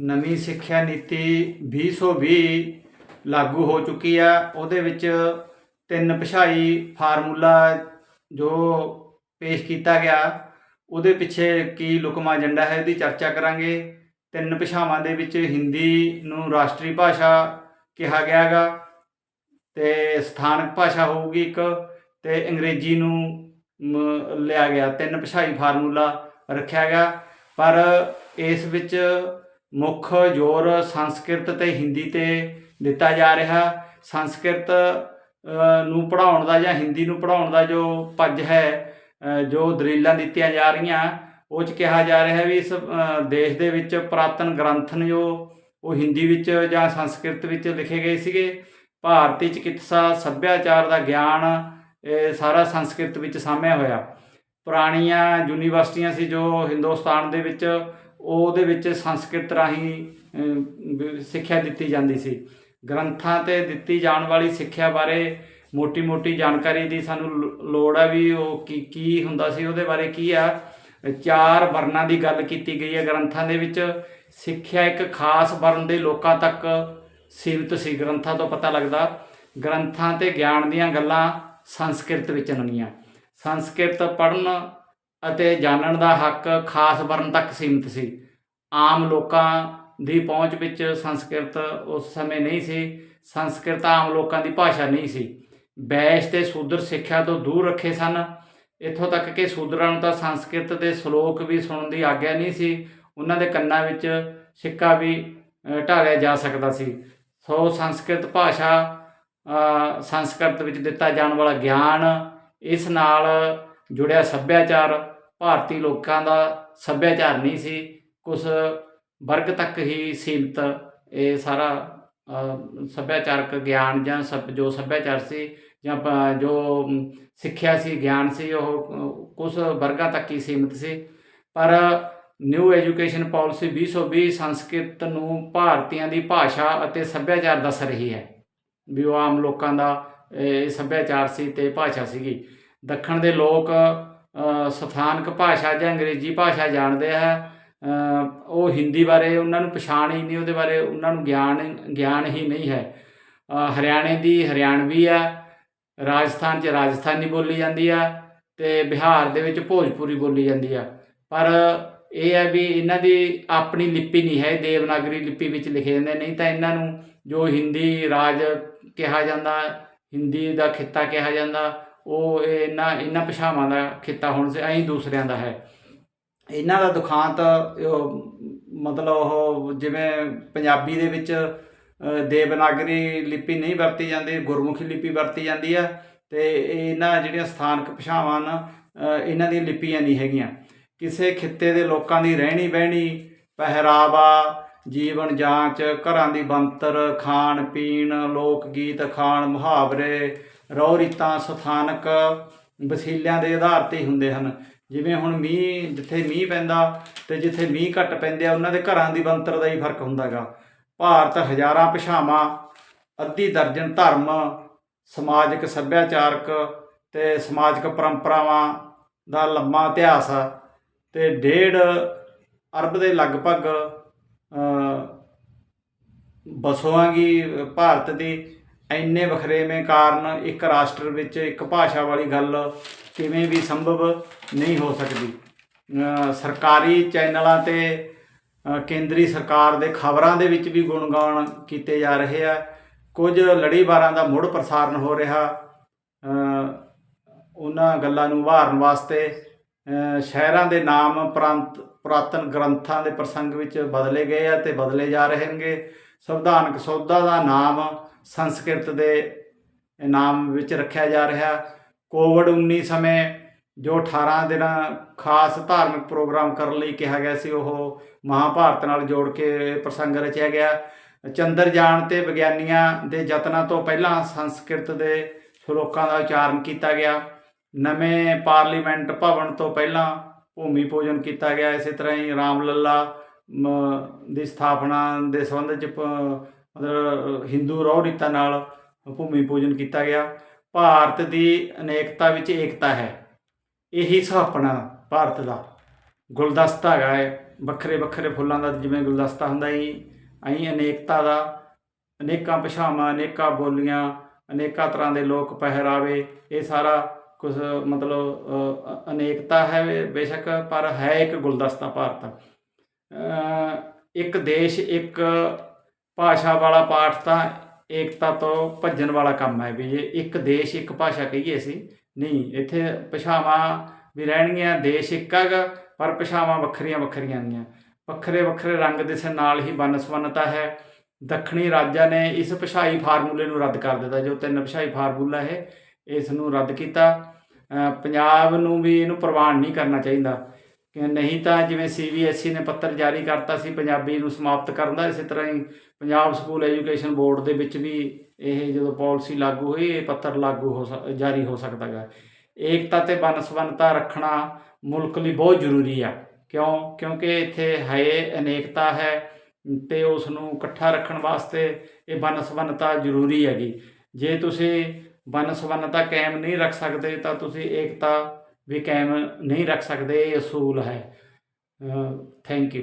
ਨਵੀਂ ਸਿੱਖਿਆ ਨੀਤੀ 2020 ਲਾਗੂ ਹੋ ਚੁੱਕੀ ਆ। ਉਹਦੇ ਵਿੱਚ ਤਿੰਨ ਭਾਸ਼ਾਈ ਫਾਰਮੂਲਾ ਜੋ ਪੇਸ਼ ਕੀਤਾ ਗਿਆ, ਉਹਦੇ ਪਿੱਛੇ ਕੀ ਲੁਕਮਾ ਏਜੰਡਾ ਹੈ ਉਹਦੀ ਚਰਚਾ ਕਰਾਂਗੇ। ਤਿੰਨ ਭਾਸ਼ਾਵਾਂ ਦੇ ਵਿੱਚ ਹਿੰਦੀ ਨੂੰ ਰਾਸ਼ਟਰੀ ਭਾਸ਼ਾ ਕਿਹਾ ਗਿਆ ਹੈਗਾ ਤੇ ਸਥਾਨਕ ਭਾਸ਼ਾ ਹੋਊਗੀ ਇੱਕ, ਤੇ ਅੰਗਰੇਜ਼ੀ ਨੂੰ ਲਿਆ ਗਿਆ। ਤਿੰਨ ਭਾਸ਼ਾਈ ਫਾਰਮੂਲਾ ਰੱਖਿਆ ਗਿਆ। ਪਰ ਇਸ ਵਿੱਚ ਮੁੱਖ ਜ਼ੋਰ ਸੰਸਕ੍ਰਿਤ ਤੇ ਹਿੰਦੀ ਤੇ ਦਿੱਤਾ ਜਾ ਰਿਹਾ। ਸੰਸਕ੍ਰਿਤ ਨੂੰ ਪੜ੍ਹਾਉਣ ਦਾ ਜਾਂ ਹਿੰਦੀ ਨੂੰ ਪੜ੍ਹਾਉਣ ਦਾ ਜੋ ਪੱਜ ਹੈ ਜੋ ਦਲੀਲਾਂ ਦਿੱਤੀਆਂ ਜਾ ਰਹੀਆਂ, ਉਹ ਚ ਕਿਹਾ ਜਾ ਰਿਹਾ ਵੀ ਇਸ ਦੇਸ਼ ਦੇ ਵਿੱਚ ਪੁਰਾਤਨ ਗ੍ਰੰਥ ਨੇ ਜੋ, ਉਹ ਹਿੰਦੀ ਵਿੱਚ ਜਾਂ ਸੰਸਕ੍ਰਿਤ ਵਿੱਚ ਲਿਖੇ ਗਏ ਸੀਗੇ। ਭਾਰਤੀ ਚਿਕਿਤਸਾ ਸੱਭਿਆਚਾਰ ਦਾ ਗਿਆਨ, ਇਹ ਸਾਰਾ ਸੰਸਕ੍ਰਿਤ ਵਿੱਚ ਸਾਮਿਆ ਹੋਇਆ। ਪੁਰਾਣੀਆਂ ਯੂਨੀਵਰਸਿਟੀਆਂ ਸੀ ਜੋ ਹਿੰਦੁਸਤਾਨ ਦੇ ਵਿੱਚ ਉਹਦੇ ਵਿੱਚ ਸੰਸਕ੍ਰਿਤ ਰਾਹੀਂ ਸਿੱਖਿਆ ਦਿੱਤੀ ਜਾਂਦੀ ਸੀ। ਗ੍ਰੰਥਾਂ ਤੇ ਦਿੱਤੀ ਜਾਣ ਵਾਲੀ ਸਿੱਖਿਆ ਬਾਰੇ ਮੋਟੀ-ਮੋਟੀ ਜਾਣਕਾਰੀ ਦੀ ਸਾਨੂੰ ਲੋ- ਲੋੜ ਆ ਵੀ ਉਹ ਕੀ ਕੀ ਹੁੰਦਾ ਸੀ, ਉਹਦੇ ਬਾਰੇ ਕੀ ਆ। ਚਾਰ ਵਰਨਾਂ ਦੀ ਗੱਲ ਕੀਤੀ ਗਈ ਹੈ ਗ੍ਰੰਥਾਂ ਦੇ ਵਿੱਚ। ਸਿੱਖਿਆ ਇੱਕ ਖਾਸ ਵਰਨ ਦੇ ਲੋਕਾਂ ਤੱਕ ਸੀਮਿਤ ਸੀ, ਗ੍ਰੰਥਾਂ ਤੋਂ ਪਤਾ ਲੱਗਦਾ। ਗ੍ਰੰਥਾਂ ਤੇ ਗਿਆਨ ਦੀਆਂ ਗੱਲਾਂ ਸੰਸਕ੍ਰਿਤ ਵਿੱਚ ਨਵੀਆਂ। ਸੰਸਕ੍ਰਿਤ ਪੜ੍ਹਨ ਅਤੇ ਜਾਣਨ ਦਾ ਹੱਕ ਖਾਸ ਵਰਨ ਤੱਕ ਸੀਮਿਤ ਸੀ। ਆਮ ਲੋਕਾਂ ਦੀ ਪਹੁੰਚ ਵਿੱਚ ਸੰਸਕ੍ਰਿਤ ਉਸ ਸਮੇਂ ਨਹੀਂ ਸੀ। ਸੰਸਕ੍ਰਿਤ ਆਮ ਲੋਕਾਂ ਦੀ ਭਾਸ਼ਾ ਨਹੀਂ ਸੀ। ਬੈਸ਼ ਤੇ ਸ਼ੂਦਰ ਸਿੱਖਿਆ ਤੋਂ ਦੂਰ ਰੱਖੇ ਸਨ। ਇੱਥੋਂ ਤੱਕ ਕਿ ਸ਼ੂਦਰਾਂ ਨੂੰ ਤਾਂ ਸੰਸਕ੍ਰਿਤ ਦੇ ਸ਼ਲੋਕ ਵੀ ਸੁਣਨ ਦੀ ਆਗਿਆ ਨਹੀਂ ਸੀ। ਉਹਨਾਂ ਦੇ ਕੰਨਾਂ ਵਿੱਚ ਸਿੱਕਾ ਵੀ ਢਾਲਿਆ ਜਾ ਸਕਦਾ ਸੀ। ਸੋ ਸੰਸਕ੍ਰਿਤ ਭਾਸ਼ਾ ਸੰਸਕ੍ਰਿਤ ਵਿੱਚ ਦਿੱਤਾ ਜਾਣ ਵਾਲਾ ਗਿਆਨ ਇਸ ਨਾਲ ਜੁੜਿਆ ਸੱਭਿਆਚਾਰ, ਭਾਰਤੀ ਲੋਕਾਂ ਦਾ ਸੱਭਿਆਚਾਰ ਨਹੀਂ ਸੀ। ਕੁਝ ਵਰਗ ਤੱਕ ਹੀ ਸੀਮਤ ਇਹ ਸਾਰਾ ਸੱਭਿਆਚਾਰਕ ਗਿਆਨ ਜਾਂ ਸਭ, ਜੋ ਸੱਭਿਆਚਾਰ ਸੀ ਜਾਂ ਜੋ ਸਿੱਖਿਆ ਸੀ, ਗਿਆਨ ਸੀ, ਉਹ ਕੁਝ ਵਰਗਾਂ ਤੱਕ ਹੀ ਸੀਮਿਤ ਸੀ। ਪਰ ਨਿਊ ਐਜੂਕੇਸ਼ਨ ਪਾਲਿਸੀ 2020 ਸੰਸਕ੍ਰਿਤ ਨੂੰ ਭਾਰਤੀਆਂ ਦੀ ਭਾਸ਼ਾ ਅਤੇ ਸੱਭਿਆਚਾਰ ਦੱਸ ਰਹੀ ਹੈ। ਵੀ ਉਹ ਆਮ ਲੋਕਾਂ ਦਾ, ਇਹ ਸੱਭਿਆਚਾਰ ਸੀ ਤੇ ਭਾਸ਼ਾ ਸੀਗੀ। ਦੱਖਣ ਦੇ ਲੋਕ ਸਥਾਨਕ ਭਾਸ਼ਾ ਜਾਂ ਅੰਗਰੇਜ਼ੀ ਭਾਸ਼ਾ ਜਾਣਦੇ ਹੈ ਉਹ ਹਿੰਦੀ ਬਾਰੇ ਉਹਨਾਂ ਨੂੰ ਪਛਾਣ ਹੀ ਨਹੀਂ, ਉਹਦੇ ਬਾਰੇ ਉਹਨਾਂ ਨੂੰ ਗਿਆਨ ਗਿਆਨ ਹੀ ਨਹੀਂ ਹੈ। ਹਰਿਆਣੇ ਦੀ ਹਰਿਆਣਵੀ ਆ, ਰਾਜਸਥਾਨ 'ਚ ਰਾਜਸਥਾਨੀ ਬੋਲੀ ਜਾਂਦੀ ਆ ਤੇ ਬਿਹਾਰ ਦੇ ਵਿੱਚ ਭੋਜਪੁਰੀ ਬੋਲੀ ਜਾਂਦੀ ਆ। ਪਰ ਇਹ ਹੈ ਵੀ ਇਹਨਾਂ ਦੀ ਆਪਣੀ ਲਿਪੀ ਨਹੀਂ ਹੈ, ਦੇਵਨਾਗਰੀ ਲਿਪੀ ਵਿੱਚ ਲਿਖੇ ਜਾਂਦੇ, ਨਹੀਂ ਤਾਂ ਇਹਨਾਂ ਨੂੰ ਜੋ ਹਿੰਦੀ ਰਾਜ ਕਿਹਾ ਜਾਂਦਾ, ਹਿੰਦੀ ਦਾ ਖਿੱਤਾ ਕਿਹਾ ਜਾਂਦਾ ਉਹ ਇਹਨਾਂ ਇਹਨਾਂ ਭਾਸ਼ਾਵਾਂ ਦਾ ਖਿੱਤਾ ਹੁਣ ਸੇ ਐਂ ਦੂਸਰਿਆਂ ਦਾ ਹੈ। ਇਹਨਾਂ ਦਾ ਦੁਖਾਂਤ ਮਤਲਬ ਉਹ ਜਿਵੇਂ ਪੰਜਾਬੀ ਦੇ ਵਿੱਚ ਦੇਵਨਾਗਰੀ ਲਿਪੀ ਨਹੀਂ ਵਰਤੀ ਜਾਂਦੀ, ਗੁਰਮੁਖੀ ਲਿਪੀ ਵਰਤੀ ਜਾਂਦੀ ਆ, ਤੇ ਇਹਨਾਂ ਜਿਹੜੀਆਂ ਸਥਾਨਕ ਭਾਸ਼ਾਵਾਂ ਹਨ ਇਹਨਾਂ ਦੀਆਂ ਲਿਪੀਆਂ ਨਹੀਂ ਹੈਗੀਆਂ। ਕਿਸੇ ਖਿੱਤੇ ਦੇ ਲੋਕਾਂ ਦੀ ਰਹਿਣੀ ਬਹਿਣੀ ਪਹਿਰਾਵਾ ਜੀਵਨ ਜਾਂਚ, ਘਰਾਂ ਦੀ ਬੰਤਰ ਖਾਣ, ਪੀਣ, ਲੋਕ ਗੀਤ ਅਖਾਣ ਮੁਹਾਵਰੇ, ਰਹੁ ਰੀਤਾਂ, ਸਥਾਨਕ ਵਸੀਲਿਆਂ ਦੇ ਆਧਾਰ ਤੇ ਹੀ ਹੁੰਦੇ ਹਨ। ਜਿਵੇਂ ਹੁਣ ਮੀਂਹ, ਜਿੱਥੇ ਮੀਂਹ ਪੈਂਦਾ ਤੇ ਜਿੱਥੇ ਮੀਂਹ ਘੱਟ ਪੈਂਦੇ ਆ, ਉਹਨਾਂ ਦੇ ਘਰਾਂ ਦੀ ਬੰਤਰ ਦਾ ਹੀ ਫ਼ਰਕ ਹੁੰਦਾ ਹੈਗਾ ਭਾਰਤ ਹਜ਼ਾਰਾਂ ਭਾਸ਼ਾਵਾਂ, ਅੱਧੀ ਦਰਜਨ ਧਰਮ, ਸਮਾਜਿਕ ਸੱਭਿਆਚਾਰਕ ਤੇ ਸਮਾਜਿਕ ਪਰੰਪਰਾਵਾਂ ਦਾ ਲੰਮਾ ਇਤਿਹਾਸ ਆ ਤੇ ਡੇਢ ਅਰਬ ਦੇ ਲਗਭਗ ਅ, ਭਾਰਤ ਦੀ ਇੰਨੇ ਵਖਰੇਵੇਂ ਕਾਰਨ ਇੱਕ ਰਾਸ਼ਟਰ ਵਿੱਚ ਇੱਕ ਭਾਸ਼ਾ ਵਾਲੀ ਗੱਲ ਕਿਵੇਂ ਵੀ ਸੰਭਵ ਨਹੀਂ ਹੋ ਸਕਦੀ। ਸਰਕਾਰੀ ਚੈਨਲਾਂ ਤੇ ਕੇਂਦਰੀ ਸਰਕਾਰ ਦੇ ਖਬਰਾਂ ਦੇ ਵਿੱਚ ਵੀ ਗੁਣਗਾਨ ਕੀਤੇ ਜਾ ਰਹੇ ਆ। ਕੁਝ ਲੜੀਵਾਰਾਂ ਦਾ ਮੁੜ ਪ੍ਰਸਾਰਣ ਹੋ ਰਿਹਾ। ਉਹਨਾਂ ਗੱਲਾਂ ਨੂੰ ਉਭਾਰਨ ਵਾਸਤੇ ਸ਼ਹਿਰਾਂ ਦੇ ਨਾਮ ਪ੍ਰਾਂਤ ਪੁਰਾਤਨ ਗ੍ਰੰਥਾਂ ਦੇ ਪ੍ਰਸੰਗ ਵਿੱਚ ਬਦਲੇ ਗਏ ਆ ਤੇ ਬਦਲੇ ਜਾ ਰਹੇ ਰਹੇਗੇ ਸੰਵਿਧਾਨਕ ਸੌਦਾ ਦਾ ਨਾਮ ਸੰਸਕ੍ਰਿਤ ਦੇ ਨਾਮ ਵਿੱਚ ਰੱਖਿਆ ਜਾ ਰਿਹਾ। ਕੋਵਿਡ 19 ਸਮੇਂ ਜੋ 18 ਦਿਨ ਖਾਸ ਧਾਰਮਿਕ ਪ੍ਰੋਗਰਾਮ ਕਰਨ ਲਈ ਕਿਹਾ ਗਿਆ ਸੀ, ਉਹ ਮਹਾਭਾਰਤ ਨਾਲ ਜੋੜ ਕੇ ਪ੍ਰਸੰਗ ਰਚਿਆ ਗਿਆ। ਚੰਦਰਯਾਨ ਤੇ ਵਿਗਿਆਨੀਆਂ ਦੇ ਯਤਨਾਂ ਤੋਂ ਪਹਿਲਾਂ ਸੰਸਕ੍ਰਿਤ ਦੇ ਸ਼ਲੋਕਾਂ ਦਾ ਉਚਾਰਨ ਕੀਤਾ ਗਿਆ। ਨਵੇਂ ਪਾਰਲੀਮੈਂਟ ਭਵਨ ਤੋਂ ਪਹਿਲਾਂ ਭੂਮੀ ਪੂਜਨ ਕੀਤਾ ਗਿਆ ਇਸੇ ਤਰ੍ਹਾਂ ਹੀ ਰਾਮ ਲੱਲਾ ਮ, ਦੀ ਸਥਾਪਨਾ ਦੇ ਸੰਬੰਧ ਚ ਮਤਲਬ ਹਿੰਦੂ ਰਹੁ ਰੀਤਾਂ ਨਾਲ ਭੂਮੀ ਪੂਜਨ ਕੀਤਾ ਗਿਆ। ਭਾਰਤ ਦੀ ਅਨੇਕਤਾ ਵਿੱਚ ਏਕਤਾ ਹੈ। ਇਹੀ ਸੁਹੱਪਣਾ ਭਾਰਤ ਦਾ ਗੁਲਦਸਤਾ ਹੈਗਾ ਹੈ। ਵੱਖਰੇ ਵੱਖਰੇ ਫੁੱਲਾਂ ਦਾ ਜਿਵੇਂ ਗੁਲਦਸਤਾ ਹੁੰਦਾ ਜੀ ਐਂ ਅਨੇਕਤਾ ਦਾ ਅਨੇਕਾਂ ਭਾਸ਼ਾਵਾਂ ਅਨੇਕਾਂ ਬੋਲੀਆਂ ਅਨੇਕਾਂ ਤਰ੍ਹਾਂ ਦੇ ਲੋਕ ਪਹਿਰਾਵੇ ਇਹ ਸਾਰਾ ਕੁਝ ਮਤਲਬ ਅਨੇਕਤਾ ਹੈ ਬੇ- ਬੇਸ਼ੱਕ ਪਰ ਹੈ ਇੱਕ ਗੁਲਦਸਤਾ ਭਾਰਤ। ਇੱਕ ਦੇਸ਼, ਇੱਕ ਭਾਸ਼ਾ ਵਾਲਾ ਪਾਠ ਤਾਂ ਏਕਤਾ ਤੋਂ ਭੱਜਣ ਵਾਲਾ ਕੰਮ ਹੈ ਵੀ ਜੇ ਇੱਕ ਦੇਸ਼ ਇੱਕ ਭਾਸ਼ਾ ਕਹੀਏ ਸੀ ਨਹੀਂ, ਇੱਥੇ ਭਾਸ਼ਾਵਾਂ ਵੀ ਰਹਿਣਗੀਆਂ, ਦੇਸ਼ ਇੱਕ ਹੈਗਾ, ਪਰ ਭਾਸ਼ਾਵਾਂ ਵੱਖਰੀਆਂ ਵੱਖਰੀਆਂ ਨੇ ਵੱਖਰੇ ਵੱਖਰੇ ਰੰਗ ਦੇ ਨਾਲ ਹੀ ਵੰਨ-ਸੁਵੰਨਤਾ ਹੈ। ਦੱਖਣੀ ਰਾਜਾਂ ਨੇ ਇਸ ਭਾਸ਼ਾਈ ਫਾਰਮੂਲੇ ਨੂੰ ਰੱਦ ਕਰ ਦਿੱਤਾ, ਜੋ ਤਿੰਨ ਭਾਸ਼ਾਈ ਫਾਰਮੂਲਾ ਹੈ। ਇਸ ਨੂੰ ਰੱਦ ਕੀਤਾ। ਪੰਜਾਬ ਨੂੰ ਵੀ ਇਹਨੂੰ ਪ੍ਰਵਾਨ ਨਹੀਂ ਕਰਨਾ ਚਾਹੀਦਾ। ਕਿ ਨਹੀਂ ਤਾਂ ਜਿਵੇਂ ਸੀਬੀਐਸਈ ਨੇ ਪੱਤਰ ਜਾਰੀ ਕਰਤਾ ਸੀ, ਪੰਜਾਬੀ ਨੂੰ ਸਮਾਪਤ ਕਰਨ ਦਾ, ਇਸੇ ਤਰ੍ਹਾਂ ਹੀ ਪੰਜਾਬ ਸਕੂਲ ਐਜੂਕੇਸ਼ਨ ਬੋਰਡ ਦੇ ਵਿੱਚ ਵੀ ਇਹ ਜਦੋਂ ਪਾਲਿਸੀ ਲਾਗੂ ਹੋਈ, ਇਹ ਪੱਤਰ ਲਾਗੂ ਹੋ ਸਕ- ਜਾਰੀ ਹੋ ਸਕਦਾ ਹੈ ਏਕਤਾ ਤੇ ਬਨਸਵੰਨਤਾ ਰੱਖਣਾ ਮੁਲਕ ਲਈ ਬਹੁਤ ਜ਼ਰੂਰੀ ਆ। ਕਿਉਂ? ਕਿਉਂਕਿ ਇੱਥੇ ਹੈ ਅਨੇਕਤਾ ਹੈ ਤੇ ਉਸ ਨੂੰ ਇਕੱਠਾ ਰੱਖਣ ਵਾਸਤੇ ਇਹ ਬਨਸਵੰਨਤਾ ਜ਼ਰੂਰੀ ਹੈਗੀ। ਜੇ ਤੁਸੀਂ ਬਨਸਵੰਨਤਾ ਕਾਇਮ ਨਹੀਂ ਰੱਖ ਸਕਦੇ, ਤਾਂ ਤੁਸੀਂ ਏਕਤਾ ਵੀ ਕਾਇਮ ਨਹੀਂ ਰੱਖ ਸਕਦੇ, ਇਹ ਅਸੂਲ ਹੈ। Thank you